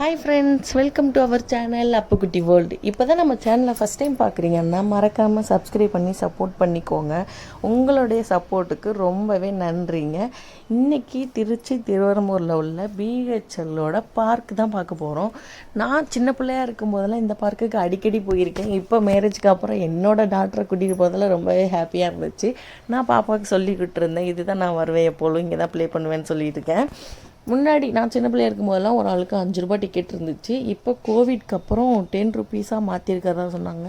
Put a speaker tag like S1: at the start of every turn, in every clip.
S1: Hi friends welcome to our channel Appukutty world இப்போ தான் நம்ம சேனலை ஃபஸ்ட் டைம் பார்க்குறீங்கன்னா மறக்காமல் சப்ஸ்கிரைப் பண்ணி சப்போர்ட் பண்ணிக்கோங்க. உங்களுடைய சப்போர்ட்டுக்கு ரொம்பவே நன்றிங்க. இன்றைக்கி திருச்சி திருவரம்பூரில் உள்ள பிஹெச்எல்லோட பார்க் தான் பார்க்க போகிறோம் நான் சின்ன பிள்ளையா இருக்கும்போதெல்லாம் இந்த பார்க்குக்கு அடிக்கடி போயிருக்கேன். இப்போ மேரேஜ்க்கு அப்புறம் என்னோடய டாக்டரை கூட்டிகிட்டு போதெல்லாம் ரொம்பவே ஹாப்பியாக இருந்துச்சு. நான் பாப்பாவுக்கு சொல்லிக்கிட்டு இருந்தேன் இதுதான் நான் வருவேன் எப்போதும் இங்கே தான் ப்ளே பண்ணுவேன்னு சொல்லிட்டு இருக்கேன். முன்னாடி நான் சின்ன பிள்ளையா இருக்கும்போதெல்லாம் ஒரு ஆளுக்கு அஞ்சு ரூபாய் டிக்கெட் இருந்துச்சு. இப்போ கோவிட்க்கு அப்புறம் டென் ருபீஸாக மாற்றிருக்கிறதா சொன்னாங்க.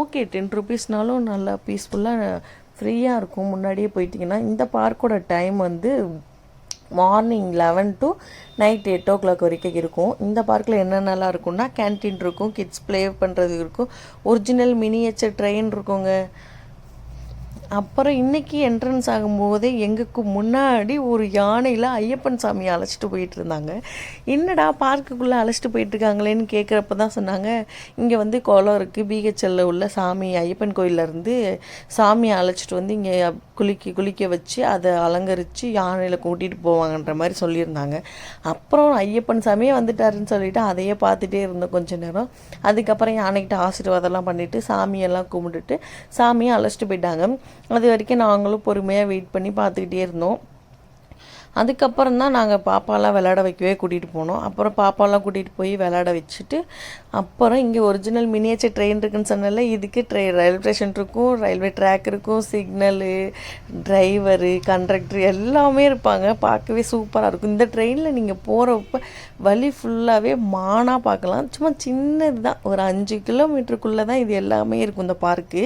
S1: ஓகே டென் ருபீஸ்னாலும் நல்லா பீஸ்ஃபுல்லாக ஃப்ரீயாக இருக்கும். முன்னாடியே போயிட்டிங்கன்னா இந்த பார்க்கோட டைம் வந்து morning eleven to night eight o'clock வரைக்கும் இருக்கும். இந்த பார்க்கில் என்னென்னலாம் இருக்கும்னா கேன்டீன் இருக்கும் கிட்ஸ் ப்ளே பண்ணுறது இருக்கும். ஒரிஜினல் மினியேச்சர் ட்ரெயின் இருக்குங்க. அப்புறம் இன்னைக்கு என்ட்ரன்ஸ் ஆகும்போதே எங்களுக்கு முன்னாடி ஒரு யானையில் ஐயப்பன் சாமியை அழைச்சிட்டு போயிட்டு இருந்தாங்க. என்னடா பார்க்குக்குள்ளே அழைச்சிட்டு போயிட்டுருக்காங்களேன்னு கேட்குறப்ப தான் சொன்னாங்க. இங்கே வந்து குளம் இருக்குது பிஹெச்எல்ல உள்ள சாமி ஐயப்பன் கோயில்ல இருந்து சாமியை அழைச்சிட்டு வந்து இங்கே குளிக்க குளிக்க வச்சு அதை அலங்கரித்து யானையில் கூட்டிகிட்டு போவாங்கன்ற மாதிரி சொல்லியிருந்தாங்க. அப்புறம் ஐயப்பன் சாமியே வந்துட்டாருன்னு சொல்லிவிட்டு அதையே பார்த்துட்டே இருந்தோம் கொஞ்ச நேரம். அதுக்கப்புறம் யானைக்கிட்ட ஆசீர்வாதம்லாம் பண்ணிவிட்டு சாமியெல்லாம் கும்பிட்டுட்டு சாமியை அழைச்சிட்டு போயிட்டாங்க. அது வரைக்கும் நாங்களும் பொறுமையாக வெயிட் பண்ணி பார்த்துக்கிட்டே இருந்தோம். அதுக்கப்புறம் தான் நாங்கள் பாப்பாலாம் விளையாட வைக்கவே கூட்டிகிட்டு போனோம். அப்புறம் பாப்பாலாம் கூட்டிகிட்டு போய் விளையாட வச்சுட்டு அப்புறம் இங்கே ஒரிஜினல் மினியேச்சர் ட்ரெயின் இருக்குன்னு சொன்னால இதுக்கு ட்ரெ ரயில்வே ஸ்டேஷன் இருக்கும் ரயில்வே ட்ராக் இருக்கும் சிக்னலு டிரைவரு கண்டக்டர் எல்லாமே இருப்பாங்க. பார்க்கவே சூப்பராக இருக்கும். இந்த ட்ரெயினில் நீங்கள் போகிறப்ப வழி ஃபுல்லாகவே மானாக பார்க்கலாம். சும்மா சின்னது தான் ஒரு அஞ்சு கிலோமீட்டருக்குள்ளே தான் இது எல்லாமே இருக்கும் இந்த பார்க்கு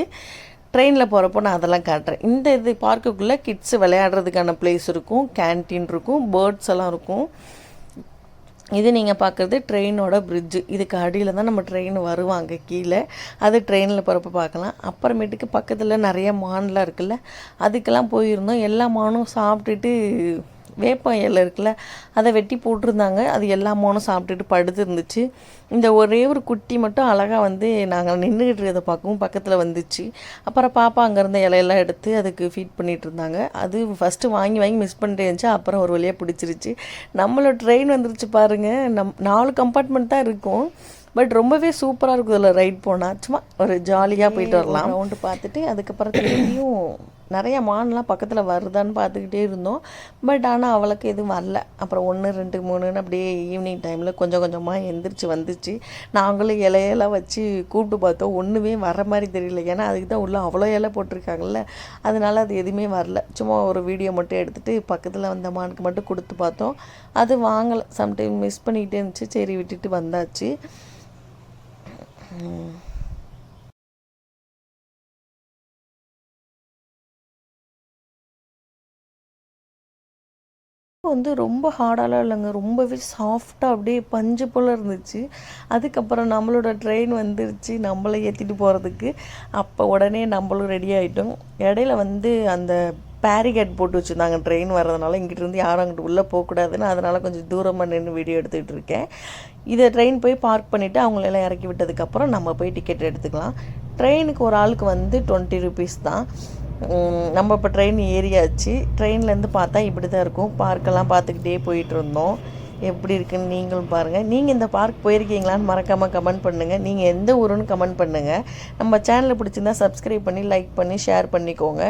S1: ட்ரெயினில் போகிறப்போ நான் அதெல்லாம் காட்டுறேன். இந்த இது பார்க்குக்குள்ளே கிட்ஸ் விளையாடுறதுக்கான பிளேஸ் இருக்கும் கேன்டீன் இருக்கும் பேர்ட்ஸ் எல்லாம் இருக்கும். இது நீங்கள் பார்க்குறது ட்ரெயினோட பிரிட்ஜு இதுக்கு அடியில் தான் நம்ம ட்ரெயின் வருவாங்க கீழே. அது ட்ரெயினில் போகிறப்ப பார்க்கலாம். அப்புறமேட்டுக்கு பக்கத்தில் நிறைய மான்லாம் இருக்குல்ல அதுக்கெல்லாம் போயிருந்தோம். எல்லா மானும் சாப்பிட்டுட்டு வேப்பம் இலை இருக்குல்ல அதை வெட்டி போட்டிருந்தாங்க. அது எல்லா மானும் சாப்பிட்டுட்டு படுத்து இருந்துச்சு. இந்த ஒரே ஒரு குட்டி மட்டும் அழகாக வந்து நாங்கள் நின்றுக்கிட்டு இருக்கிறத பார்க்கவும் பக்கத்தில் வந்துச்சு. அப்புறம் பாப்பா அங்கேருந்த இலையெல்லாம் எடுத்து அதுக்கு ஃபீட் பண்ணிகிட்டு இருந்தாங்க. அது ஃபஸ்ட்டு வாங்கி வாங்கி மிஸ் பண்ணிட்டே இருந்துச்சு. அப்புறம் ஒரு வழியாக பிடிச்சிருச்சு. நம்மளோட ட்ரெயின் வந்துருச்சு பாருங்கள் நம் நாலு கம்பார்ட்மெண்ட் தான் இருக்கும். பட் ரொம்பவே சூப்பராக இருக்கும் இதில் ரைட் போனால் சும்மா ஒரு ஜாலியாக போயிட்டு வரலாம். ரவுண்டு பார்த்துட்டு அதுக்கப்புறம் திரும்பியும் நிறைய மான்லாம் பக்கத்தில் வருதான்னு பார்த்துக்கிட்டே இருந்தோம். பட் ஆனால் அவளுக்கு எதுவும் வரல. அப்புறம் ஒன்று ரெண்டு மூணுன்னு அப்படியே ஈவினிங் டைமில் கொஞ்சம் கொஞ்சமாக எந்திரிச்சு வந்துச்சு. நாங்களும் இலையெல்லாம் வச்சு கூப்பிட்டு பார்த்தோம். ஒன்றுமே வர மாதிரி தெரியல. ஏன்னா அதுக்கு தான் உள்ள அவ்வளோ இலை போட்டிருக்காங்கல்ல. அதனால அது எதுவுமே வரல. சும்மா ஒரு வீடியோ மட்டும் எடுத்துகிட்டு பக்கத்தில் வந்த மானுக்கு மட்டும் கொடுத்து பார்த்தோம். அது வாங்கலை. சம்டைம் மிஸ் பண்ணிக்கிட்டே இருந்துச்சு. சரி விட்டுட்டு வந்தாச்சு. வந்து ரொம்ப ஹார்டாலாம் இல்லைங்க. ரொம்பவே சாஃப்டாக அப்படியே பஞ்சு போல் இருந்துச்சு. அதுக்கப்புறம் நம்மளோட ட்ரெயின் வந்துருச்சு. நம்மளை ஏற்றிட்டு போகிறதுக்கு அப்போ உடனே நம்மளும் ரெடி ஆகிட்டோம் இடையில வந்து அந்த பேரிகேட் போட்டு வச்சுருந்தாங்க. ட்ரெயின் வர்றதுனால இங்கிட்டிருந்து யாரும் அங்கிட்டு உள்ளே போகக்கூடாதுன்னு அதனால் கொஞ்சம் தூரமாக நின்று வீடியோ எடுத்துக்கிட்டு இருக்கேன். இதை ட்ரெயின் போய் பார்க் பண்ணிவிட்டு அவங்களெல்லாம் இறக்கி விட்டதுக்கப்புறம் நம்ம போய் டிக்கெட் எடுத்துக்கலாம். ட்ரெயினுக்கு ஒரு ஆளுக்கு வந்து டுவெண்ட்டி ருபீஸ் தான். நம்ம இப்போ ட்ரெயின் ஏறியாச்சு. ட்ரெயின்லேருந்து பார்த்தா இப்படி தான் இருக்கும் பார்க்கெல்லாம் பார்த்துக்கிட்டே போயிட்டு இருந்தோம். எப்படி இருக்குன்னு நீங்களும் பாருங்கள் நீங்கள் இந்த பார்க் போயிருக்கீங்களான்னு மறக்காமல் கமெண்ட் பண்ணுங்கள் நீங்கள் எந்த ஊருன்னு கமெண்ட் பண்ணுங்கள் நம்ம சேனலை பிடிச்சிருந்தா சப்ஸ்கிரைப் பண்ணி லைக் பண்ணி ஷேர் பண்ணிக்கோங்க.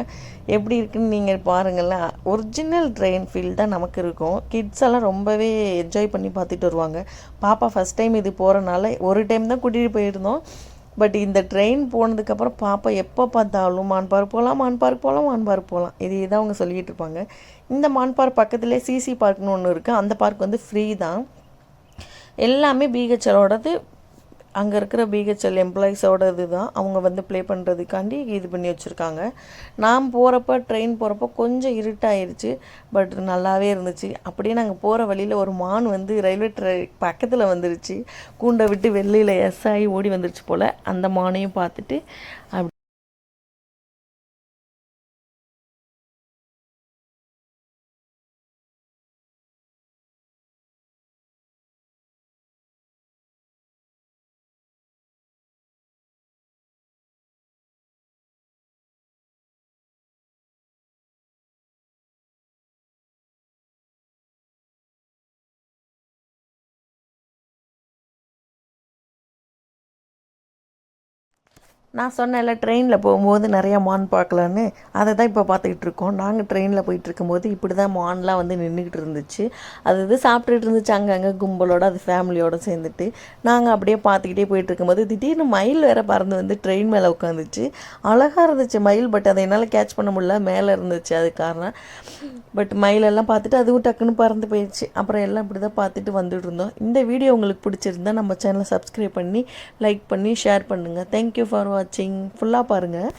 S1: எப்படி இருக்குன்னு நீங்கள் பாருங்களேன். ஒரிஜினல் ட்ரெயின் ஃபீல் தான் நமக்கு இருக்கும். கிட்ஸ் எல்லாம் ரொம்பவே என்ஜாய் பண்ணி பார்த்துட்டு வருவாங்க. பாப்பா ஃபஸ்ட் டைம் இது போகிறனால ஒரு டைம் தான் கூட்டிகிட்டு போயிருந்தோம். பட் இந்த ட்ரெயின் போனதுக்கப்புறம் பாப்பா எப்போ பார்த்தாலும் மான்பார் போகலாம் மான்பார் போகலாம் மான்பார் போகலாம் இதே தான் அவங்க சொல்லிகிட்டு இருப்பாங்க. இந்த மான்பார் பக்கத்துலேயே சிசி பார்க்னு ஒன்று இருக்குது அந்த பார்க் வந்து ஃப்ரீ தான். எல்லாமே பிஹெச்எலோடது அங்கே இருக்கிற பிஹெச்எல் எம்ப்ளாயிஸோட இது தான் அவங்க வந்து ப்ளே பண்ணுறதுக்காண்டி இது பண்ணி வச்சுருக்காங்க. நான் போகிறப்ப ட்ரெயின் போகிறப்ப கொஞ்சம் இருட்டாயிருச்சு பட் நல்லாவே இருந்துச்சு. அப்படியே நாங்கள் போகிற வழியில் ஒரு மான் வந்து ரயில்வே ட்ரை பக்கத்தில் வந்துருச்சு. கூண்டை விட்டு வெளியில் எஸ் ஆகி ஓடி வந்துருச்சு போல். அந்த மானையும் பார்த்துட்டு அப்படி நான் சொன்னேன்ல ட்ரெயினில் போகும்போது நிறையா மான் பார்க்கலான்னு. அதை தான் இப்போ பார்த்துக்கிட்டு இருக்கோம். நாங்கள் ட்ரெயினில் போயிட்டு இருக்கும்போது இப்படி தான் மான்லாம் வந்து நின்றுக்கிட்டு இருந்துச்சு. அது இது சாப்பிட்டுட்டு இருந்துச்சு அங்கங்கே கும்பலோடு அது ஃபேமிலியோடு சேர்ந்துட்டு. நாங்கள் அப்படியே பார்த்துக்கிட்டே போயிட்டு இருக்கும்போது திடீர்னு மயில் வேற பறந்து வந்து ட்ரெயின் மேலே உட்காந்துச்சு. அழகாக இருந்துச்சு மயில் பட் அதை என்னால் கேட்ச் பண்ண முடியல. மேலே இருந்துச்சு அது காரணம். பட் மயிலெல்லாம் பார்த்துட்டு அதுவும் டக்குன்னு பறந்து போயிடுச்சு. அப்புறம் எல்லாம் இப்படி தான் பார்த்துட்டு வந்துட்டு இருந்தோம். இந்த வீடியோ உங்களுக்கு பிடிச்சிருந்தா நம்ம சேனலை சப்ஸ்கிரைப் பண்ணி லைக் பண்ணி ஷேர் பண்ணுங்கள் தேங்க்யூ ஃபார் வாட்சிங் ஃபுல்லாக பாருங்கள்